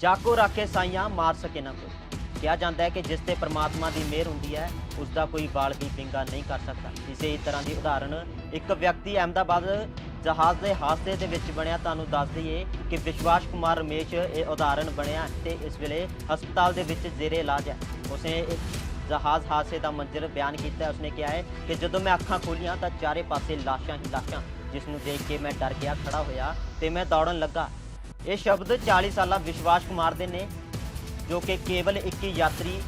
ਜਾਕੋ ਰਾਖੇ ਸਾਈਆਂ ਮਾਰ ਸਕੇ ਨਾ ਕੋਈ। ਕਿਹਾ ਜਾਂਦਾ ਹੈ ਕਿ ਜਿਸ ਤੇ ਪ੍ਰਮਾਤਮਾ ਦੀ ਮਿਹਰ ਹੁੰਦੀ ਹੈ, ਉਸ ਦਾ ਕੋਈ ਵਾਲ ਵੀ ਪਿੰਗਾ ਨਹੀਂ ਕਰ ਸਕਦਾ। ਇਸੇ ਹੀ ਤਰ੍ਹਾਂ ਦੀ ਉਦਾਹਰਣ ਇੱਕ ਵਿਅਕਤੀ ਅਹਿਮਦਾਬਾਦ ਜਹਾਜ਼ ਦੇ ਹਾਦਸੇ ਦੇ ਵਿੱਚ ਬਣਿਆ। ਤੁਹਾਨੂੰ ਦੱਸ ਦਈਏ ਕਿ ਵਿਸ਼ਵਾਸ ਕੁਮਾਰ ਰਮੇਸ਼ ਇਹ ਉਦਾਹਰਣ ਬਣਿਆ ਤੇ ਇਸ ਵੇਲੇ ਹਸਪਤਾਲ ਦੇ ਵਿੱਚ ਜ਼ੇਰੇ ਇਲਾਜ ਹੈ। ਉਸਨੇ ਜਹਾਜ਼ ਹਾਦਸੇ ਦਾ ਮੰਜ਼ਰ ਬਿਆਨ ਕੀਤਾ ਉਸਨੇ ਕਿਹਾ ਹੈ ਕਿ ਜਦੋਂ ਮੈਂ ਅੱਖਾਂ ਖੋਲੀਆਂ ਤਾਂ ਚਾਰੇ ਪਾਸੇ ਲਾਸ਼ਾਂ ਹੀ ਲਾਸ਼ਾਂ, ਜਿਸ ਨੂੰ ਦੇਖ ਕੇ ਮੈਂ ਡਰ ਗਿਆ ਖੜਾ ਹੋਇਆ ਤੇ ਮੈਂ ਦੌੜਨ ਲੱਗਾ। ਇਹ ਸ਼ਬਦ 40 ਸਾਲਾ ਵਿਸ਼ਵਾਸ ਕੁਮਾਰ ਦੇ ਨੇ, ਜੋ ਕਿ ਕੇਵਲ ਇੱਕ ਹੀ ਯਾਤਰੀ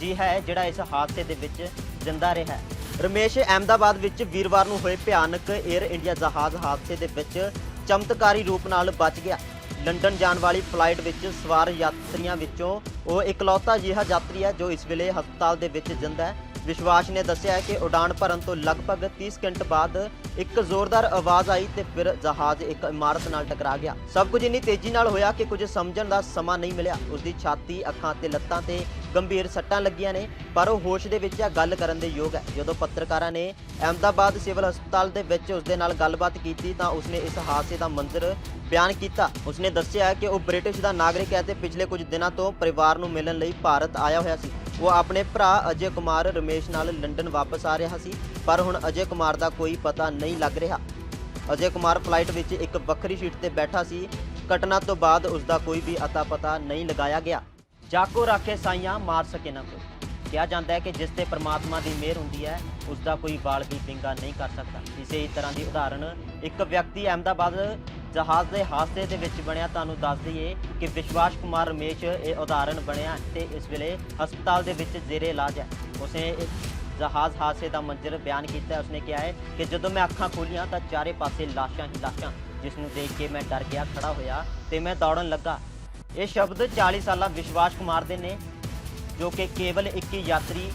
ਜੀ ਹੈ, ਜਿਹੜਾ ਇਸ ਹਾਦਸੇ ਦੇ ਵਿੱਚ ਜਿੰਦਾ ਰਿਹਾ ਹੈ। ਰਮੇਸ਼ ਅਹਿਮਦਾਬਾਦ ਵਿੱਚ ਵੀਰਵਾਰ ਨੂੰ ਹੋਏ ਭਿਆਨਕ 에ਅਰ ਇੰਡੀਆ ਜਹਾਜ਼ ਹਾਦਸੇ ਦੇ ਵਿੱਚ ਚਮਤਕਾਰੀ ਰੂਪ ਨਾਲ ਬਚ ਗਿਆ। ਲੰਡਨ ਜਾਣ ਵਾਲੀ ਫਲਾਈਟ ਵਿੱਚ ਸਵਾਰ ਯਾਤਰੀਆਂ ਵਿੱਚੋਂ ਉਹ ਇਕਲੌਤਾ ਜਿਹਾ ਯਾਤਰੀ ਹੈ, ਜੋ ਇਸ ਵੇਲੇ ਹਸਪਤਾਲ ਦੇ ਵਿੱਚ ਜਿੰਦਾ ਹੈ। ਵਿਸ਼ਵਾਸ ਨੇ ਦੱਸਿਆ ਕਿ ਉਡਾਣ ਭਰਨ ਤੋਂ ਲਗਭਗ 30 ਸਕਿੰਟ ਬਾਅਦ ਇੱਕ ਜ਼ੋਰਦਾਰ ਆਵਾਜ਼ ਆਈ ਤੇ ਫਿਰ ਜਹਾਜ਼ ਇੱਕ ਇਮਾਰਤ ਨਾਲ ਟਕਰਾ ਗਿਆ। ਸਭ ਕੁਝ ਇੰਨੀ ਤੇਜ਼ੀ ਨਾਲ ਹੋਇਆ ਕਿ ਕੁਝ ਸਮਝਣ ਦਾ ਸਮਾਂ ਨਹੀਂ ਮਿਲਿਆ। ਉਸ ਦੀ ਛਾਤੀ, ਅੱਖਾਂ ਤੇ ਲੱਤਾਂ ਤੇ ਗੰਭੀਰ ਸੱਟਾਂ ਲੱਗੀਆਂ ਨੇ, ਪਰ ਉਹ ਹੋਸ਼ ਦੇ ਵਿੱਚ ਹੈ ਗੱਲ ਕਰਨ ਦੇ ਯੋਗ ਹੈ। ਜਦੋਂ ਪੱਤਰਕਾਰਾਂ ਨੇ ਅਹਿਮਦਾਬਾਦ ਸਿਵਲ ਹਸਪਤਾਲ ਦੇ ਵਿੱਚ ਉਸ ਦੇ ਨਾਲ ਗੱਲਬਾਤ ਕੀਤੀ ਤਾਂ ਉਸਨੇ ਇਸ ਹਾਦਸੇ ਦਾ ਮੰਜ਼ਰ ਬਿਆਨ ਕੀਤਾ। ਉਸਨੇ ਦੱਸਿਆ ਕਿ ਉਹ ਬ੍ਰਿਟਿਸ਼ ਦਾ ਨਾਗਰਿਕ ਹੈ ਤੇ ਪਿਛਲੇ ਕੁਝ ਦਿਨਾਂ ਤੋਂ ਪਰਿਵਾਰ ਨੂੰ ਮਿਲਣ ਲਈ ਭਾਰਤ ਆਇਆ ਹੋਇਆ ਸੀ। ਉਹ ਆਪਣੇ ਭਰਾ ਅਜੇ ਕੁਮਾਰ ਰਮੇਸ਼ ਨਾਲ ਲੰਡਨ ਵਾਪਸ ਆ ਰਿਹਾ ਸੀ, ਪਰ ਹੁਣ ਅਜੇ ਕੁਮਾਰ ਦਾ ਕੋਈ ਪਤਾ ਨਹੀਂ ਲੱਗ ਰਿਹਾ। ਅਜੇ ਕੁਮਾਰ ਫਲਾਈਟ ਵਿੱਚ ਇੱਕ ਵੱਖਰੀ ਸੀਟ ਤੇ ਬੈਠਾ ਸੀ, ਘਟਨਾ ਤੋਂ ਬਾਅਦ ਉਸ ਦਾ ਕੋਈ ਵੀ ਅਤਾ ਪਤਾ ਨਹੀਂ ਲਗਾਇਆ ਗਿਆ। ਜਾਕੋ ਰਾਖੇ ਸਾਈਆਂ ਮਾਰ ਸਕੇ ਨਾ ਕੋਈ। ਕਿਹਾ ਜਾਂਦਾ ਹੈ ਕਿ ਜਿਸ ਤੇ ਪ੍ਰਮਾਤਮਾ ਦੀ ਮਿਹਰ ਹੁੰਦੀ ਹੈ ਉਸ ਦਾ ਕੋਈ ਵਾਲ ਵੀ ਪਿੰਗਾ ਨਹੀਂ ਕਰ ਸਕਦਾ। ਇਸੇ ਤਰ੍ਹਾਂ ਦੀ ਉਦਾਹਰਣ ਇੱਕ ਵਿਅਕਤੀ ਅਹਿਮਦਾਬਾਦ ਜਹਾਜ਼ ਦੇ ਹਾਦਸੇ ਦੇ ਵਿੱਚ ਬਣਿਆ, ਤੁਹਾਨੂੰ ਦੱਸ ਦਈਏ ਕਿ ਵਿਸ਼ਵਾਸ ਕੁਮਾਰ ਰਮੇਸ਼ ਇਹ ਉਦਾਹਰਣ ਬਣਿਆ ਤੇ ਇਸ ਵੇਲੇ ਹਸਪਤਾਲ ਦੇ ਵਿੱਚ ਜ਼ੇਰੇ ਇਲਾਜ ਹੈ। ਉਸਨੇ ਇੱਕ ਜਹਾਜ਼ ਹਾਦਸੇ ਦਾ ਮੰਜ਼ਰ ਬਿਆਨ ਕੀਤਾ। ਹੈ। ਉਸਨੇ ਕਿਹਾ ਹੈ ਕਿ ਜਦੋਂ ਮੈਂ ਅੱਖਾਂ ਖੋਲੀਆਂ ਤਾਂ ਚਾਰੇ ਪਾਸੇ ਲਾਸ਼ਾਂ ਹੀ ਲਾਸ਼ਾਂ। ਜਿਸ ਨੂੰ ਦੇਖ ਕੇ ਮੈਂ ਡਰ ਗਿਆ ਖੜਾ ਹੋਇਆ ਤੇ ਮੈਂ ਦੌੜਨ ਲੱਗਾ। ਇਹ ਸ਼ਬਦ 40 ਸਾਲਾ ਵਿਸ਼ਵਾਸ ਕੁਮਾਰ ਦੇ ਨੇ, ਜੋ ਕਿ ਕੇਵਲ ਇੱਕ ਹੀ ਯਾਤਰੀ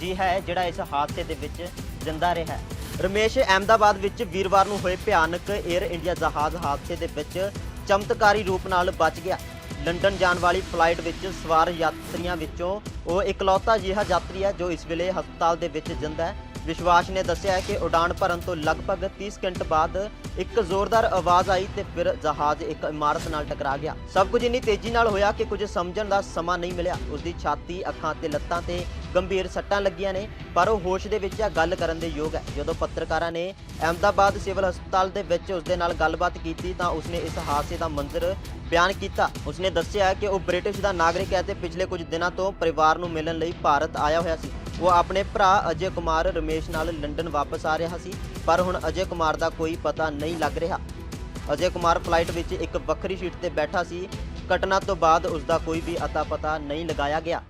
ਜੀ ਹੈ ਜਿਹੜਾ ਇਸ ਹਾਦਸੇ ਦੇ ਵਿੱਚ ਜਿੰਦਾ ਰਿਹਾ ਹੈ। ਰਮੇਸ਼ ਅਹਿਮਦਾਬਾਦ ਵਿੱਚ ਵੀਰਵਾਰ ਨੂੰ ਹੋਏ ਭਿਆਨਕ 에ਅਰ ਇੰਡੀਆ ਜਹਾਜ਼ ਹਾਦਸੇ ਦੇ ਵਿੱਚ ਚਮਤਕਾਰੀ ਰੂਪ ਨਾਲ ਬਚ ਗਿਆ। ਲੰਡਨ ਜਾਣ ਵਾਲੀ ਫਲਾਈਟ ਵਿੱਚ ਸਵਾਰ ਯਾਤਰੀਆਂ ਵਿੱਚੋਂ ਉਹ ਇਕਲੌਤਾ ਜਿਹਾ ਯਾਤਰੀ ਹੈ ਜੋ ਇਸ ਵੇਲੇ ਹਸਪਤਾਲ ਦੇ ਵਿੱਚ ਜਿੰਦਾ ਹੈ। ਵਿਸ਼ਵਾਸ ਨੇ ਦੱਸਿਆ ਹੈ ਕਿ ਉਡਾਣ ਭਰਨ ਤੋਂ ਲਗਭਗ 30 ਸਕਿੰਟ ਬਾਅਦ ਇੱਕ ਜ਼ੋਰਦਾਰ ਆਵਾਜ਼ ਆਈ ਤੇ ਫਿਰ ਜਹਾਜ਼ ਇੱਕ ਇਮਾਰਤ ਨਾਲ ਟਕਰਾ ਗਿਆ। ਸਭ ਕੁਝ ਇੰਨੀ ਤੇਜ਼ੀ ਨਾਲ ਹੋਇਆ ਕਿ ਕੁਝ ਸਮਝਣ ਦਾ ਸਮਾਂ ਨਹੀਂ ਮਿਲਿਆ। ਉਸ ਦੀ ਛਾਤੀ, ਅੱਖਾਂ ਤੇ ਲੱਤਾਂ ਤੇ ਗੰਭੀਰ ਸੱਟਾਂ ਲੱਗੀਆਂ ਨੇ, ਪਰ ਉਹ ਹੋਸ਼ ਦੇ ਵਿੱਚ ਹੈ ਗੱਲ ਕਰਨ ਦੇ ਯੋਗ ਹੈ। ਜਦੋਂ ਪੱਤਰਕਾਰਾਂ ਨੇ ਅਹਿਮਦਾਬਾਦ ਸਿਵਲ ਹਸਪਤਾਲ ਦੇ ਵਿੱਚ ਉਸ ਦੇ ਨਾਲ ਗੱਲਬਾਤ ਕੀਤੀ ਤਾਂ ਉਸਨੇ ਇਸ ਹਾਦਸੇ ਦਾ ਮੰਜ਼ਰ ਬਿਆਨ ਕੀਤਾ। ਉਸਨੇ ਦੱਸਿਆ ਕਿ ਉਹ ਬ੍ਰਿਟਿਸ਼ ਦਾ ਨਾਗਰਿਕ ਹੈ ਤੇ ਪਿਛਲੇ ਕੁਝ ਦਿਨਾਂ ਤੋਂ ਪਰਿਵਾਰ ਨੂੰ ਮਿਲਣ ਲਈ ਭਾਰਤ ਆਇਆ ਹੋਇਆ ਸੀ। ਉਹ ਆਪਣੇ ਭਰਾ ਅਜੇ ਕੁਮਾਰ ਰਮੇਸ਼ ਨਾਲ ਲੰਡਨ ਵਾਪਸ ਆ ਰਿਹਾ ਸੀ, ਪਰ ਹੁਣ ਅਜੇ ਕੁਮਾਰ ਦਾ ਕੋਈ ਪਤਾ ਨਹੀਂ ਲੱਗ ਰਿਹਾ। ਅਜੇ ਕੁਮਾਰ ਫਲਾਈਟ ਵਿੱਚ ਇੱਕ ਵੱਖਰੀ ਸੀਟ ਤੇ ਬੈਠਾ ਸੀ। ਘਟਨਾ ਤੋਂ ਬਾਅਦ ਉਸ ਦਾ ਕੋਈ ਵੀ ਅਤਾ ਪਤਾ ਨਹੀਂ ਲਗਾਇਆ ਗਿਆ।